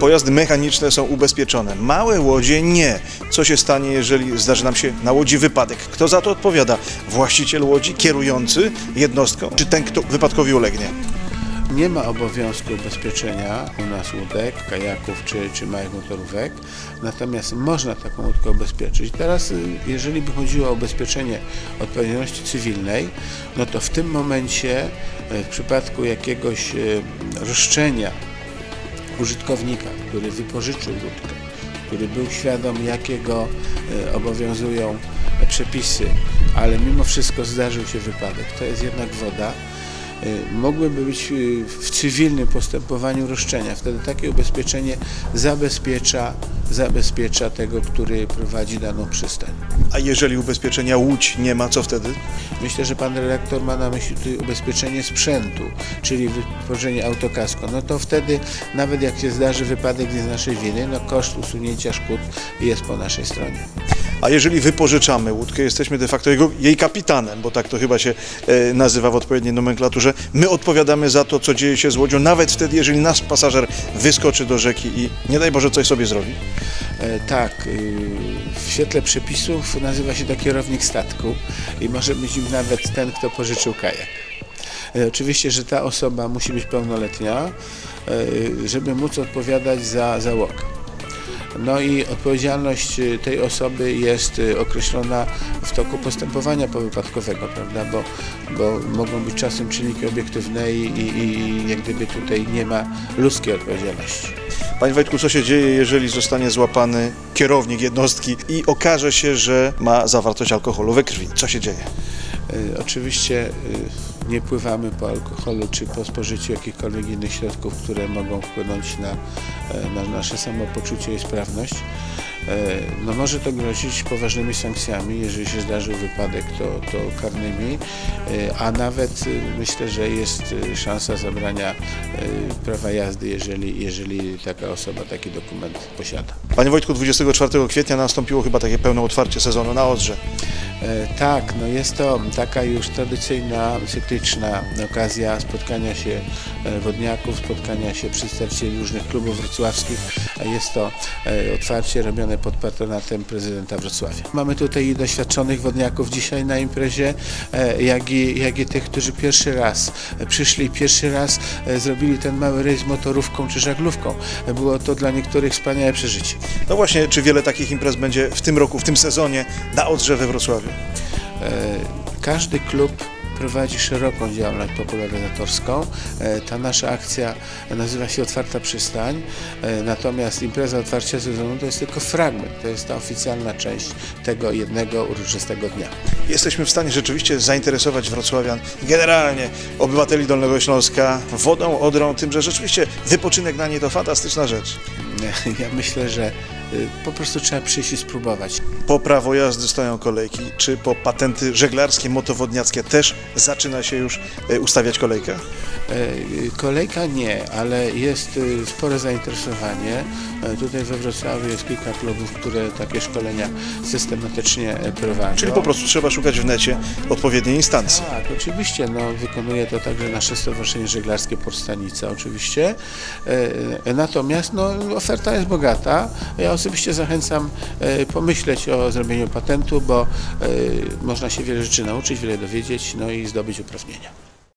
pojazdy mechaniczne są ubezpieczone, małe łodzie nie. Co się stanie, jeżeli zdarzy nam się na łodzi wypadek? Kto za to odpowiada? Właściciel łodzi, kierujący jednostką, czy ten, kto wypadkowi ulegnie? Nie ma obowiązku ubezpieczenia u nas łódek, kajaków czy, czy małych motorówek, natomiast można taką łódkę ubezpieczyć. Teraz, y, jeżeli by chodziło o ubezpieczenie odpowiedzialności cywilnej, no to w tym momencie y, w przypadku jakiegoś y, roszczenia użytkownika, który wypożyczył łódkę, który był świadom, jakiego obowiązują przepisy, ale mimo wszystko zdarzył się wypadek, to jest jednak woda, Y, mogłyby być y, w cywilnym postępowaniu roszczenia. Wtedy takie ubezpieczenie zabezpiecza, zabezpiecza tego, który prowadzi daną przystań. A jeżeli ubezpieczenia łódź nie ma, co wtedy? Myślę, że pan redaktor ma na myśli tutaj ubezpieczenie sprzętu, czyli wypożyczenie autokasko. No to wtedy nawet jak się zdarzy wypadek z naszej winy, no koszt usunięcia szkód jest po naszej stronie. A jeżeli wypożyczamy łódkę, jesteśmy de facto jego, jej kapitanem, bo tak to chyba się e, nazywa w odpowiedniej nomenklaturze, my odpowiadamy za to, co dzieje się z łodzią, nawet wtedy, jeżeli nasz pasażer wyskoczy do rzeki i nie daj Boże coś sobie zrobi. E, tak, y, w świetle przepisów nazywa się to kierownik statku i może być nim nawet ten, kto pożyczył kajak. E, oczywiście, że ta osoba musi być pełnoletnia, e, żeby móc odpowiadać za załogę. No i odpowiedzialność y, tej osoby jest y, określona w toku postępowania powypadkowego, prawda, bo, bo mogą być czasem czynniki obiektywne i, i, i jak gdyby tutaj nie ma ludzkiej odpowiedzialności. Panie Wojtku, co się dzieje, jeżeli zostanie złapany kierownik jednostki i okaże się, że ma zawartość alkoholu we krwi? Co się dzieje? Y, oczywiście nie pływamy po alkoholu czy po spożyciu jakichkolwiek innych środków, które mogą wpłynąć na, e, na nasze samopoczucie i sprawność. E, no może to grozić poważnymi sankcjami, jeżeli się zdarzył wypadek, to, to karnymi, e, a nawet myślę, że jest szansa zabrania prawa jazdy, jeżeli, jeżeli taka osoba taki dokument posiada. Panie Wojtku, 24 kwietnia nastąpiło chyba takie pełne otwarcie sezonu na Odrze. Tak, no jest to taka już tradycyjna, cykliczna okazja spotkania się e, wodniaków, spotkania się przedstawicieli różnych klubów wrocławskich. Jest to e, otwarcie robione pod patronatem prezydenta Wrocławia. Mamy tutaj i doświadczonych wodniaków dzisiaj na imprezie, e, jak i, jak i tych, którzy pierwszy raz przyszli, pierwszy raz zrobili ten mały rejs motorówką czy żaglówką. Było to dla niektórych wspaniałe przeżycie. No właśnie, czy wiele takich imprez będzie w tym roku, w tym sezonie na Odrze we Wrocławiu? Każdy klub prowadzi szeroką działalność popularyzatorską. E, ta nasza akcja nazywa się Otwarta Przystań, e, natomiast impreza otwarcia sezonu to jest tylko fragment, to jest ta oficjalna część tego jednego uroczystego dnia. Jesteśmy w stanie rzeczywiście zainteresować wrocławian, generalnie obywateli Dolnego Śląska wodą, odrą, tym, że rzeczywiście wypoczynek na niej to fantastyczna rzecz. Ja myślę, że po prostu trzeba przyjść i spróbować. Po prawo jazdy stoją kolejki, czy po patenty żeglarskie, motowodniackie też zaczyna się już y, ustawiać kolejka? Y, kolejka nie, ale jest spore zainteresowanie. Tutaj we Wrocławiu jest kilka klubów, które takie szkolenia systematycznie prowadzą. Czyli po prostu trzeba szukać w necie odpowiedniej instancji. Tak, oczywiście. No, wykonuje to także nasze Stowarzyszenie Żeglarskie Porstanica oczywiście. Natomiast no, oferta jest bogata. Ja osobiście zachęcam e, pomyśleć o zrobieniu patentu, bo e, można się wiele rzeczy nauczyć, wiele dowiedzieć, no i zdobyć uprawnienia.